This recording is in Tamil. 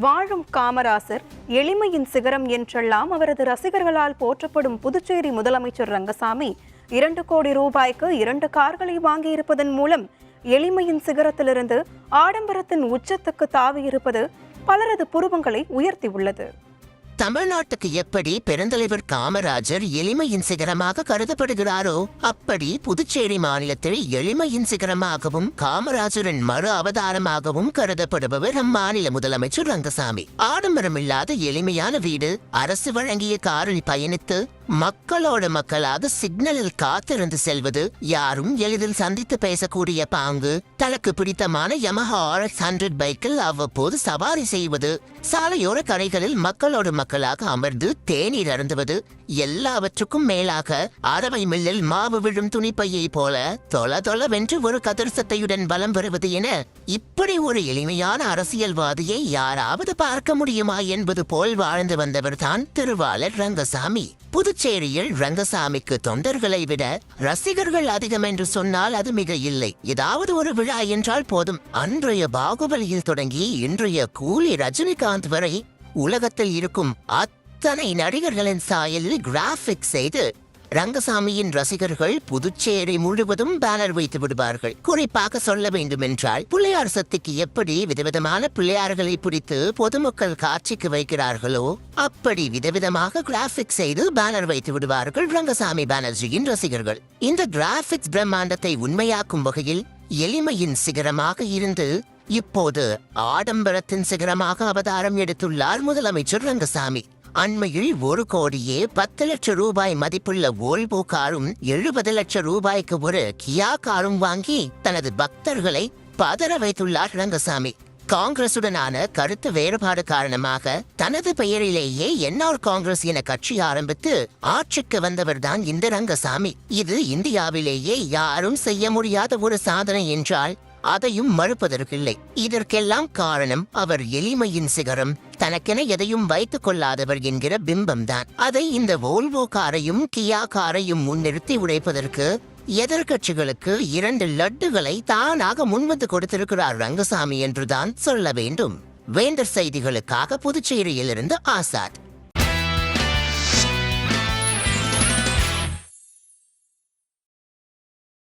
வாழும் காமராசர் எளிமையின் சிகரம் என்றெல்லாம் அவரது ரசிகர்களால் போற்றப்படும் புதுச்சேரி முதலமைச்சர் ரங்கசாமி இரண்டு கோடி ரூபாய்க்கு இரண்டு கார்களை வாங்கியிருப்பதன் மூலம் எளிமையின் சிகரத்திலிருந்து ஆடம்பரத்தின் உச்சத்துக்கு தாவியிருப்பது பலரது புருவங்களை உயர்த்தியுள்ளது. தமிழ்நாட்டுக்கு எப்படி பெருந்தலைவர் காமராஜர் எளிமையின் சிகரமாக கருதப்படுகிறாரோ அப்படி புதுச்சேரி மாநிலத்தில் எளிமையின் சிகரமாகவும் காமராஜரின் மறு அவதாரமாகவும் கருதப்படுபவர் அம்மாநில முதலமைச்சர் ரங்கசாமி. ஆடம்பரமில்லாத எளிமையான வீடு அரசு வழங்கிய காரில் பயணித்து மக்களோட மக்களாக சிக்னலில் காத்திருந்து செல்வது யாரும் எளிதில் சந்தித்து பேசக்கூடிய பாங்கு. தனக்கு பிடித்தமான யமஹா ஆர்எக்ஸ் ஹண்ட்ரட் பைக்கில் அவ்வப்போது சவாரி செய்வது சாலையோர கடைகளில் மக்களோடு மக்களாக அமர்ந்து தேநீர் அருந்துவது எல்லாவற்றுக்கும் மேலாக அரவை மில்லில் மாவு விழும் துணிப்பையை போல தொல தொலவென்று ஒரு கதிர் சட்டையுடன் பலம் வருவது என இப்படி ஒரு எளிமையான அரசியல்வாதியை யாராவது பார்க்க முடியுமா என்பது போல் வாழ்ந்து வந்தவர்தான் திருவாளர் ரங்கசாமி. புதுச்சேரியில் ரங்கசாமிக்கு தொண்டர்களை விட ரசிகர்கள் அதிகம் என்று சொன்னால் அது மிக இல்லை. ஏதாவது ஒரு விழா என்றால் போதும். அன்றைய பாகுபலியில் தொடங்கி இன்றைய கூலி ரஜினிகாந்த் வரை உலகத்தில் இருக்கும் அத்தனை நடிகர்களின் சாயலில் கிராபிக் செய்து ரங்கசாமியின் ரசிகர்கள் புதுச்சேரி முழுவதும் பேனர் வைத்து விடுவார்கள். குறிப்பாக சொல்ல வேண்டுமென்றால் பிள்ளையார் சக்திக்கு எப்படி விதவிதமான பிள்ளையார்களை பிடித்து பொதுமக்கள் காட்சிக்கு வைக்கிறார்களோ அப்படி விதவிதமாக கிராபிக்ஸ் செய்து பேனர் வைத்து விடுவார்கள் ரங்கசாமி பானர்ஜியின் ரசிகர்கள். இந்த கிராபிக்ஸ் பிரம்மாண்டத்தை உண்மையாக்கும் வகையில் எளிமையின் சிகரமாக இருந்து இப்போது ஆடம்பரத்தின் சிகரமாக அவதாரம் எடுத்துள்ளார் முதலமைச்சர் ரங்கசாமி. அண்மையில் ஒரு கோடியே பத்து லட்சம் ரூபாய் மதிப்புள்ள ஓல்போ காரும் எழுபது லட்சம் ரூபாய்க்கு ஒரு கியா காரும் வாங்கி தனது பக்தர்களை பதற வைத்துள்ளார் ரங்கசாமி. காங்கிரசுடனான கருத்து வேறுபாடு காரணமாக தனது பெயரிலேயே என்ஆர் காங்கிரஸ் என கட்சி ஆரம்பித்து ஆட்சிக்கு வந்தவர்தான் இந்த ரங்கசாமி. இது இந்தியாவிலேயே யாரும் செய்ய முடியாத ஒரு சாதனை என்றால் அதையும் மறுப்பதற்கில்லை. இதற்கெல்லாம் காரணம் அவர் எளிமையின் சிகரம். தனக்கென எதையும் வைத்துக் கொள்ளாதவர் என்கிற பிம்பம்தான். அதை இந்த வோல்வோ காரையும் கியா காரையும் முன்னிறுத்தி உடைப்பதற்கு எதிர்க்கட்சிகளுக்கு இரண்டு லட்டுகளை தானாக முன்வந்து கொடுத்திருக்கிறார் ரங்கசாமி என்றுதான் சொல்ல வேண்டும். வேந்தர் செய்திகளுக்காக புதுச்சேரியிலிருந்து ஆசாத்.